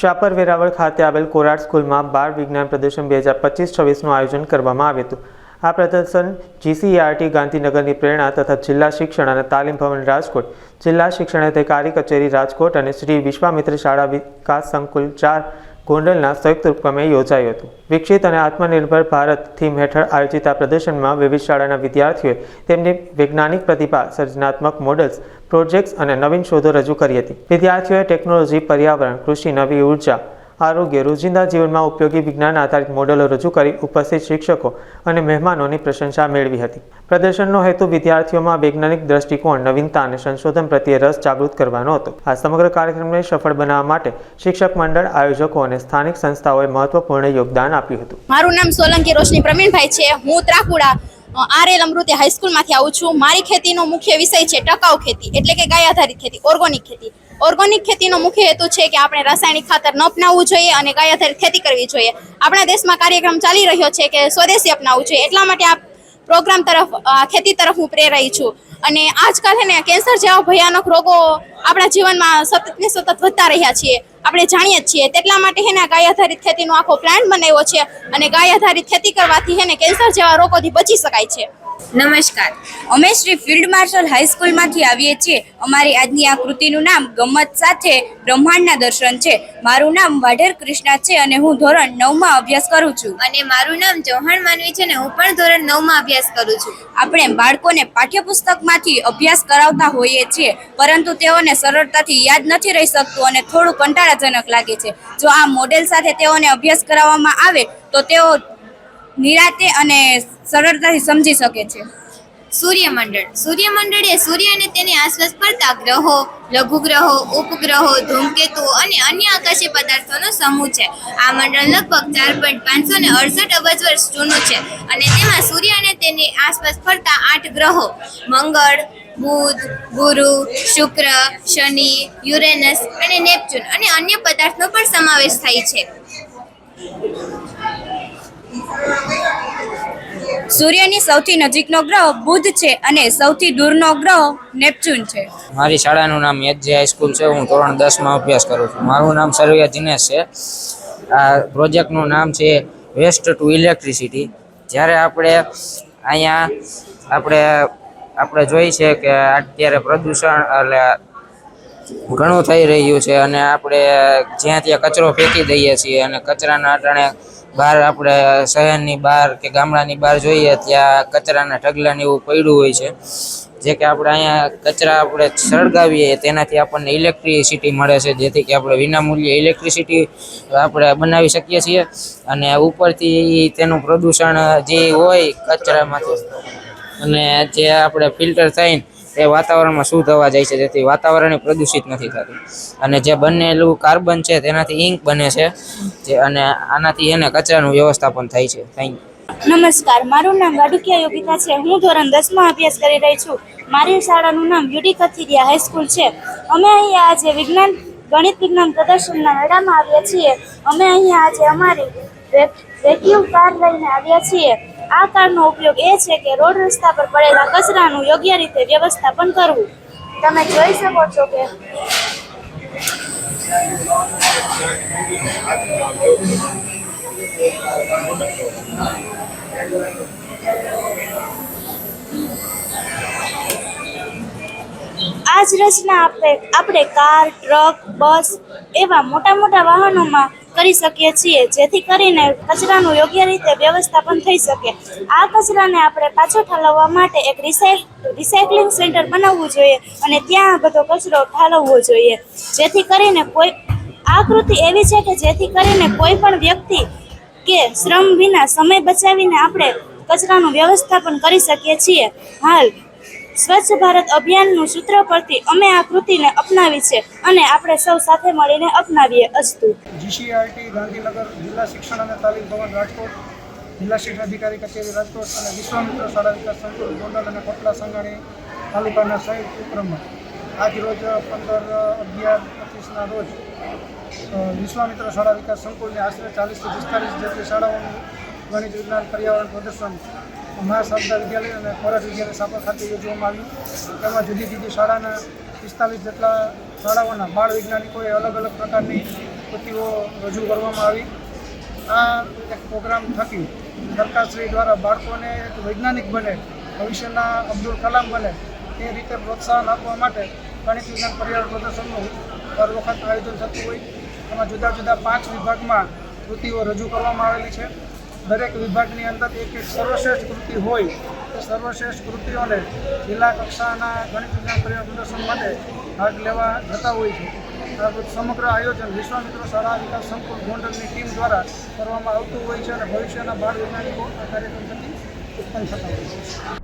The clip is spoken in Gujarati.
શાપર વેરાવળ ખાતે આવેલ કોરાટ સ્કૂલમાં બાળ વિજ્ઞાન પ્રદર્શન બે હજાર પચીસ છવ્વીસનું આયોજન કરવામાં આવ્યું હતું. આ પ્રદર્શન જીસીઆરટી ગાંધીનગરની પ્રેરણા તથા જિલ્લા શિક્ષણ અને તાલીમ ભવન રાજકોટ, જિલ્લા શિક્ષણ અધિકારી કચેરી રાજકોટ અને શ્રી વિશ્વામિત્ર શાળા વિકાસ સંકુલ ચાર ગોંડલના સંયુક્ત ઉપક્રમે યોજાયું હતું. વિકસિત અને આત્મનિર્ભર ભારત થીમ હેઠળ આયોજિત આ પ્રદર્શનમાં વિવિધ શાળાના વિદ્યાર્થીઓએ તેમની વૈજ્ઞાનિક પ્રતિભા, સર્જનાત્મક મોડલ્સ પ્રોજેક્ટ્સ અને નવીન શોધો રજૂ કરી હતી. વિદ્યાર્થીઓએ ટેકનોલોજી પર્યાવરણ, કૃષિ, નવી ઊર્જા આરોગ્ય, રોજિંદા જીવનમાં ઉપયોગી વિજ્ઞાન આધારિત મોડેલો રજૂ કરી ઉપસ્થિત શિક્ષકો અને મહેમાનોની પ્રશંસા મેળવી હતી. પ્રદર્શનનો હેતુ વિદ્યાર્થીઓમાં વૈજ્ઞાનિક દ્રષ્ટિકોણ, નવીનતા અને સંશોધન પ્રત્યે રસ જાગૃત કરવાનો હતો. આ સમગ્ર કાર્યક્રમને સફળ બનાવવા માટે શિક્ષક મંડળ, આયોજકો અને સ્થાનિક સંસ્થાઓએ મહત્વપૂર્ણ યોગદાન આપ્યું હતું. મારું નામ સોલંકી રોશની પ્રવીણભાઈ છે. હું ત્રાકુડા આરએલ અમૃતે હાઈસ્કૂલમાંથી આવું છું. મારી ખેતીનો મુખ્ય વિષય છે ટકાઉ ખેતી, એટલે કે ગાય આધારિત ખેતી, ઓર્ગોનિક ખેતી. ઓર્ગોનિક ખેતીનો મુખ્ય હેતુ છે કે આપણે રાસાયણિક ખાતર ન અપનાવવું જોઈએ અને ગાય આધારિત ખેતી કરવી જોઈએ. આપણા દેશમાં કાર્યક્રમ ચાલી રહ્યો છે કે સ્વદેશી અપનાવવું જોઈએ. એટલા માટે આ પ્રોગ્રામ તરફ ખેતી તરફ હું પ્રેરાઈ છું. અને આજકાલ છે ને કેન્સર જેવા ભયાનક રોગો આપણા જીવનમાં સતત ને સતત વધતા રહ્યા છીએ. આપણે જાણીએ જ છીએ. તેટલા માટે છે ને ગાય આધારિત ખેતીનો આખો પ્લાન બનાવ્યો છે અને ગાય આધારિત ખેતી કરવાથી હે ને કેન્સર જેવા રોગોથી બચી શકાય છે. નમસ્કાર. અમે શ્રી ફિલ્ડ માર્શલ હાઈસ્કૂલમાંથી આવીએ છીએ. અમારી આજની આ કૃતિનું નામ ગમત સાથે બ્રહ્માંડના દર્શન છે. મારું નામ વાઢેર કૃષ્ણા છે અને હું ધોરણ નવમાં અભ્યાસ કરું છું. અને મારું નામ ચૌહાણ માનવી છે ને હું પણ ધોરણ નવમાં અભ્યાસ કરું છું. આપણે બાળકોને પાઠ્યપુસ્તકમાંથી અભ્યાસ કરાવતા હોઈએ છીએ પરંતુ તેઓને સરળતાથી યાદ નથી રહી શકતું અને થોડું કંટાળાજનક લાગે છે. જો આ મોડેલ સાથે તેઓને અભ્યાસ કરાવવામાં આવે તો તેઓ નિરાતે અને સરળતાથી સમજી શકે છે. સૂર્યમંડળ. સૂર્યમંડળ એ સૂર્ય અને તેની આસપાસ ફરતા ગ્રહો, લઘુગ્રહો, ઉપગ્રહો, ધૂમકેતુઓ અને અન્ય આકાશી પદાર્થોનો સમૂહ છે. આ મંડળ લગભગ ચાર પોઈન્ટ પાંચસો ને અડસઠ અબજ વર્ષ જૂનું છે અને તેમાં સૂર્ય અને તેની આસપાસ ફરતા આઠ ગ્રહો. મંગળ, બુધ, ગુરુ, શુક્ર, શનિ, યુરેનસ અને નેપચ્યુન અને અન્ય પદાર્થનો પણ સમાવેશ થાય છે. સૂર્યની સૌથી નજીકનો ગ્રહ બુધ છે અને સૌથી દૂરનો ગ્રહ નેપચ્યુન છે. મારી શાળાનું નામ એચજે હાઈસ્કૂલ છે. હું ધોરણ દસમાં અભ્યાસ કરું છું. મારું નામ સરવૈયા દિનેશ છે. આ પ્રોજેક્ટનું નામ છે વેસ્ટ ટુ ઇલેક્ટ્રિસિટી. જ્યારે આપણે અહીંયા આપણે આપણે જોઈ છે કે અત્યારે પ્રદૂષણ એટલે ઘણું થઈ રહ્યું છે અને આપણે જ્યાં ત્યાં કચરો ફેંકી દઈએ છીએ અને કચરાના અટાણે બહાર આપણે શહેરની બહાર કે ગામડાની બહાર જોઈએ ત્યાં કચરાના ઢગલાને એવું પડ્યું હોય છે. જે કે આપણે અહીંયા કચરા આપણે સળગાવીએ તેનાથી આપણને ઇલેક્ટ્રિસિટી મળે છે. જેથી કે આપણે વિનામૂલ્યે ઇલેક્ટ્રિસિટી આપણે બનાવી શકીએ છીએ અને ઉપરથી તેનું પ્રદૂષણ જે હોય કચરામાંથી અને જે આપણે ફિલ્ટર થઈને તે વાતાવરણમાં શું થવા જાય છે જેથી વાતાવરણ પ્રદૂષિત નથી થતું. અને જે બનેલું કાર્બન છે તેનાથી ઇંક બને છે. જે અને આનાથી એને કચરાનું વ્યવસ્થાપન થાય છે. થેન્ક યુ નમસ્કાર, મારું નામ વાડુકિયા યોગિતા છે. હું ધોરણ દસમાં અભ્યાસ કરી રહી છું. મારી શાળાનું નામ યુડી કથિરિયા હાઈસ્કૂલ છે. અમે અહીંયા આજે વિજ્ઞાન, ગણિત વિજ્ઞાન પ્રદર્શનના મેળામાં આવ્યા છીએ. અમે અહીંયા આજે અમારી વેક્યુમ કાર લઈને આવ્યા છીએ. આ કારનો ઉપયોગ એ છે કે રોડ રસ્તા પર પડેલા કચરાનું યોગ્ય રીતે વ્યવસ્થાપન કરવું. તમે જોઈ શકો છો કે આ જ રચના આપણે આપણે કાર, ટ્રક, બસ એવા મોટા મોટા વાહનોમાં કરી શકીએ છીએ. જેથી કરીને કચરાનું યોગ્ય રીતે વ્યવસ્થાપન થઈ શકે. આ કચરાને આપણે પાછો ઠાલવવા માટે એક રિસાયકલિંગ સેન્ટર બનાવવું જોઈએ અને ત્યાં બધો કચરો ઠાલવવો જોઈએ. જેથી કરીને કોઈ આ કૃતિ એવી છે કે જેથી કરીને કોઈ પણ વ્યક્તિ કે શ્રમ વિના સમય બચાવીને આપણે કચરાનું વ્યવસ્થાપન કરી શકીએ છીએ. હાલ સ્વચ્છ ભારત અભિયાનનું સૂત્ર પરથી અમે આ કૃતિને અપનાવી છે અને આપણે સૌ સાથે મળીને અપનાવીએ અસ્તુ. જીસીઆરટી ગાંધીનગર જિલ્લા શિક્ષણ અને તાલીમ ભવન, રાજકોટ જિલ્લા શિક્ષણ અધિકારી કચેરી, રાજકોટ અને વિશ્વામિત્ર શાળા વિકાસ સંકુલ, ગોંડલ અને કોટલા સંઘાણી તાલુકાના સંયુક્ત ઉપક્રમમાં. આજરોજ પંદર, અગિયાર, પચીસના રોજ વિશ્વામિત્ર શાળા વિકાસ સંકુલની આશરે ચાલીસથી પિસ્તાલીસ જેટલી શાળાઓનું ગણિત વિજ્ઞાન પર્યાવરણ પ્રદર્શન મહાશારદા વિદ્યાલય અને ખોરાક વિદ્યાલય સાપર ખાતે યોજવામાં આવ્યું. તેમાં જુદી જુદી શાળાના પિસ્તાલીસ જેટલા શાળાઓના બાળ વૈજ્ઞાનિકોએ અલગ અલગ પ્રકારની કૃતિઓ રજૂ કરવામાં આવી. આ એક પ્રોગ્રામ થકી સરકારશ્રી દ્વારા બાળકોને એક વૈજ્ઞાનિક બને, ભવિષ્યના અબ્દુલ કલામ બને એ રીતે પ્રોત્સાહન આપવા માટે ગણિત વિજ્ઞાન પર્યાવરણ પ્રદર્શનનું દર વખત આયોજન થતું હોય. એમાં જુદા જુદા પાંચ વિભાગમાં કૃતિઓ રજૂ કરવામાં આવેલી છે. દરેક વિભાગની અંદર એક એક સર્વશ્રેષ્ઠ કૃતિ હોય એ સર્વશ્રેષ્ઠ કૃતિઓને જિલ્લા કક્ષાના ગણિત વિજ્ઞાન પ્રદર્શન માટે ભાગ લેવા જતા હોય છે. સમગ્ર આયોજન વિશ્વામિત્ર શાળા વિકાસ સંકુલ ગોંડલની ટીમ દ્વારા કરવામાં આવતું હોય છે અને ભવિષ્યના બાળ વૈજ્ઞાનિકો આ કાર્યક્રમ થકી ઉત્પન્ન થતા હોય છે.